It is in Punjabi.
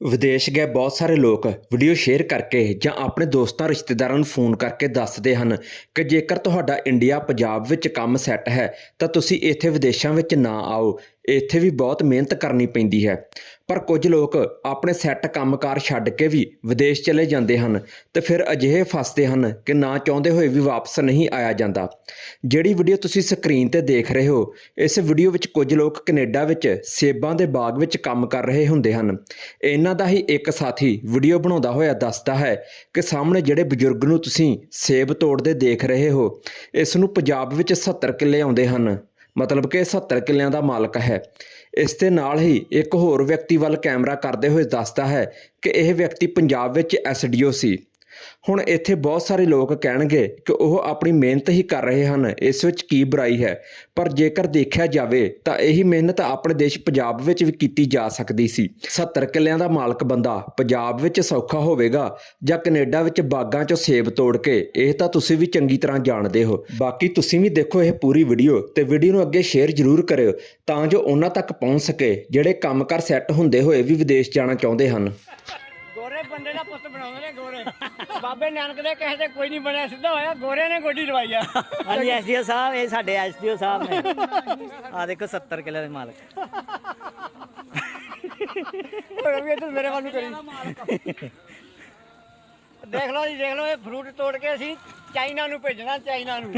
ਵਿਦੇਸ਼ ਗਏ ਬਹੁਤ ਸਾਰੇ ਲੋਕ ਵੀਡੀਓ ਸ਼ੇਅਰ ਕਰਕੇ ਜਾਂ ਆਪਣੇ ਦੋਸਤਾਂ, ਰਿਸ਼ਤੇਦਾਰਾਂ ਨੂੰ ਫੋਨ ਕਰਕੇ ਦੱਸਦੇ ਹਨ ਕਿ ਜੇਕਰ ਤੁਹਾਡਾ ਇੰਡੀਆ ਪੰਜਾਬ ਵਿੱਚ ਕੰਮ ਸੈੱਟ ਹੈ, ਤਾਂ ਤੁਸੀਂ ਇੱਥੇ ਵਿਦੇਸ਼ਾਂ ਵਿੱਚ ਨਾ ਆਓ। ਇੱਥੇ ਵੀ ਬਹੁਤ ਮਿਹਨਤ ਕਰਨੀ ਪੈਂਦੀ ਹੈ। ਪਰ ਕੁਝ ਲੋਕ ਆਪਣੇ ਸੈੱਟ ਕੰਮਕਾਰ ਛੱਡ ਕੇ ਵੀ ਵਿਦੇਸ਼ ਚਲੇ ਜਾਂਦੇ ਹਨ ਤੇ ਫਿਰ ਅਜਿਹੇ ਫਸਦੇ ਹਨ ਕਿ ਨਾ ਚਾਹੁੰਦੇ ਹੋਏ ਵੀ ਵਾਪਸ ਨਹੀਂ ਆਇਆ ਜਾਂਦਾ। ਜਿਹੜੀ ਵੀਡੀਓ ਤੁਸੀਂ ਸਕਰੀਨ ਤੇ ਦੇਖ ਰਹੇ ਹੋ, ਇਸ ਵੀਡੀਓ ਵਿੱਚ ਕੁਝ ਲੋਕ ਕੈਨੇਡਾ ਵਿੱਚ ਸੇਬਾਂ ਦੇ ਬਾਗ ਵਿੱਚ ਕੰਮ ਕਰ ਰਹੇ ਹੁੰਦੇ ਹਨ। ਇਹਨਾਂ ਦਾ ਹੀ ਇੱਕ ਸਾਥੀ ਵੀਡੀਓ ਬਣਾਉਂਦਾ ਹੋਇਆ ਦੱਸਦਾ ਹੈ ਕਿ ਸਾਹਮਣੇ ਜਿਹੜੇ ਬਜ਼ੁਰਗ ਨੂੰ ਤੁਸੀਂ ਸੇਬ ਤੋੜਦੇ ਦੇਖ ਰਹੇ ਹੋ, ਇਸ ਨੂੰ ਪੰਜਾਬ ਵਿੱਚ 70 ਕਿੱਲੇ ਆਉਂਦੇ ਹਨ। ਮਤਲਬ ਕਿ 70 ਕਿੱਲਿਆਂ ਦਾ ਮਾਲਕ ਹੈ। ਇਸ ਦੇ ਨਾਲ ਹੀ ਇੱਕ ਹੋਰ ਵਿਅਕਤੀ ਵੱਲ ਕੈਮਰਾ ਕਰਦੇ ਹੋਏ ਦੱਸਦਾ ਹੈ ਕਿ ਇਹ ਵਿਅਕਤੀ ਪੰਜਾਬ ਵਿੱਚ ਐਸਡੀਓ ਸੀ। ਹੁਣ ਇੱਥੇ ਬਹੁਤ ਸਾਰੇ ਲੋਕ ਕਹਿਣਗੇ ਕਿ ਉਹ ਆਪਣੀ ਮਿਹਨਤ ਹੀ ਕਰ ਰਹੇ ਹਨ, ਇਸ ਵਿੱਚ ਕੀ ਬੁਰਾਈ ਹੈ? ਪਰ ਜੇਕਰ ਦੇਖਿਆ ਜਾਵੇ ਤਾਂ ਇਹੀ ਮਿਹਨਤ ਆਪਣੇ ਦੇਸ਼ ਪੰਜਾਬ ਵਿੱਚ ਵੀ ਕੀਤੀ ਜਾ ਸਕਦੀ ਸੀ। 70 ਕਿੱਲਿਆਂ ਦਾ ਮਾਲਕ ਬੰਦਾ ਪੰਜਾਬ ਵਿੱਚ ਸੌਖਾ ਹੋਵੇਗਾ ਜਾਂ ਕੈਨੇਡਾ ਵਿੱਚ ਬਾਗਾਂ 'ਚੋਂ ਸੇਬ ਤੋੜ ਕੇ? ਇਹ ਤਾਂ ਤੁਸੀਂ ਵੀ ਚੰਗੀ ਤਰ੍ਹਾਂ ਜਾਣਦੇ ਹੋ। ਬਾਕੀ ਤੁਸੀਂ ਵੀ ਦੇਖੋ ਇਹ ਪੂਰੀ ਵੀਡੀਓ ਤੇ ਵੀਡੀਓ ਨੂੰ ਅੱਗੇ ਸ਼ੇਅਰ ਜ਼ਰੂਰ ਕਰਿਓ ਤਾਂ ਜੋ ਉਹਨਾਂ ਤੱਕ ਪਹੁੰਚ ਸਕੇ, ਜਿਹੜੇ ਕੰਮਕਾਰ ਸੈੱਟ ਹੁੰਦੇ ਹੋਏ ਵੀ ਵਿਦੇਸ਼ ਜਾਣਾ ਚਾਹੁੰਦੇ ਹਨ। ਗੋਰੇ ਬੰਦੇ ਦਾ ਪੁੱਤ ਬਣਾਉਂਦੇ ਨੇ ਗੋਰੇ। ਬਾਬੇ ਨਾਨਕ ਦੇ ਕਿਸੇ ਤੇ ਕੋਈ ਨਹੀਂ ਬਣਿਆ ਸਿੱਧਾ ਹੋਇਆ ਗੋਰੇ ਨੇ ਗੋਡੀ ਲਵਾਈ ਆ। ਹਾਂਜੀ ਐਸਡੀਓ ਸਾਹਿਬ ਇਹ ਸਾਡੇ ਐਸਡੀਓ ਸਾਹਿਬ ਨੇ। ਆ ਦੇਖੋ 70 ਕਿੱਲੇ ਦੇ ਮਾਲਕ। ਹੋਰ ਵੀ ਇੱਧਰ ਮੇਰੇ ਵੱਲ ਨੂੰ ਕਰੀ। ਦੇਖ ਲਓ ਜੀ ਦੇਖ ਲਓ ਇਹ ਫਰੂਟ ਤੋੜ ਕੇ ਅਸੀਂ ਚਾਈਨਾ ਨੂੰ ਭੇਜਣਾ ਚਾਈਨਾ ਨੂੰ।